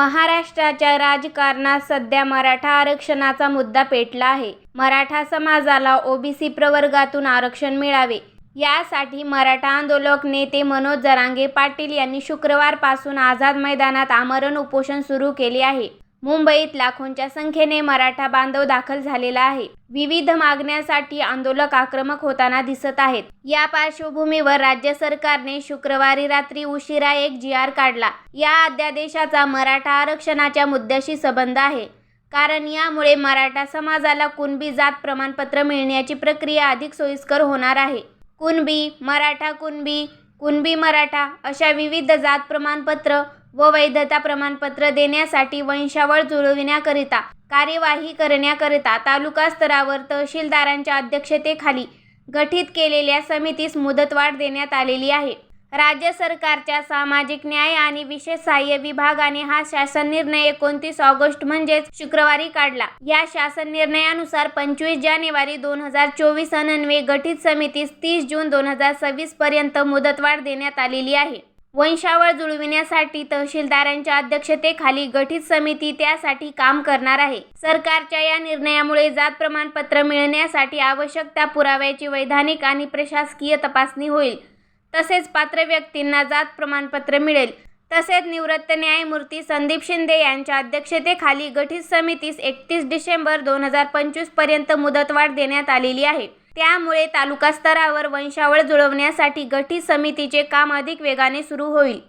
महाराष्ट्राच्या राजकारणात सध्या मराठा आरक्षणाचा मुद्दा पेटला आहे. मराठा समाजाला ओबीसी प्रवर्गातून आरक्षण मिळावे. यासाठी मराठा आंदोलक नेते मनोज जरांगे पाटील यांनी शुक्रवारपासून आझाद मैदानात आमरण उपोषण सुरू केले आहे. मुंबईत लाखोंच्या संख्येने मराठा बांधव दाखल झालेला आहे. विविध मागण्यासाठी आंदोलक आक्रमक होताना दिसत आहेत. या पार्श्वभूमीवर राज्य सरकारने शुक्रवारी रात्री उशिरा एक जी आर काढला. या अध्यादेशाचा मराठा आरक्षणाच्या मुद्द्याशी संबंध आहे. कारण यामुळे मराठा समाजाला कुणबी जात प्रमाणपत्र मिळण्याची प्रक्रिया अधिक सोयीस्कर होणार आहे. कुणबी मराठा कुणबी कुणबी मराठा अशा विविध जात प्रमाणपत्र व वैधता प्रमाणपत्र देण्यासाठी वंशावळ जुळविण्याकरिता कार्यवाही करण्याकरिता तालुका स्तरावर तहसीलदारांच्या अध्यक्षतेखाली गठीत केलेल्या समितीस मुदतवाढ देण्यात आलेली आहे. राज्य सरकारच्या सामाजिक न्याय आणि विशेष सहाय्य विभागाने हा शासन निर्णय एकोणतीस ऑगस्ट म्हणजेच शुक्रवारी काढला. या शासन निर्णयानुसार पंचवीस जानेवारी दोन हजार चोवीस अनन्वे गठीत समितीस तीस जून दोन हजार सव्वीस पर्यंत मुदतवाढ देण्यात आलेली आहे. वंशावळ जुळविण्यासाठी तहसीलदारांच्या अध्यक्षतेखाली गठीत समिती त्यासाठी काम करणार आहे. सरकारच्या या निर्णयामुळे जात प्रमाणपत्र मिळण्यासाठी आवश्यक त्या पुराव्याची वैधानिक आणि प्रशासकीय तपासणी होईल. तसेच पात्र व्यक्तींना जात प्रमाणपत्र मिळेल. तसेच निवृत्त न्यायमूर्ती संदीप शिंदे यांच्या अध्यक्षतेखाली गठीत समितीस एकतीस डिसेंबर दोन हजार पंचवीसपर्यंत मुदतवाढ देण्यात आलेली आहे. त्यामुळे तालुका स्तरावर वंशावळ जुळवण्यासाठी गठीत समितीचे काम अधिक वेगाने सुरू होईल.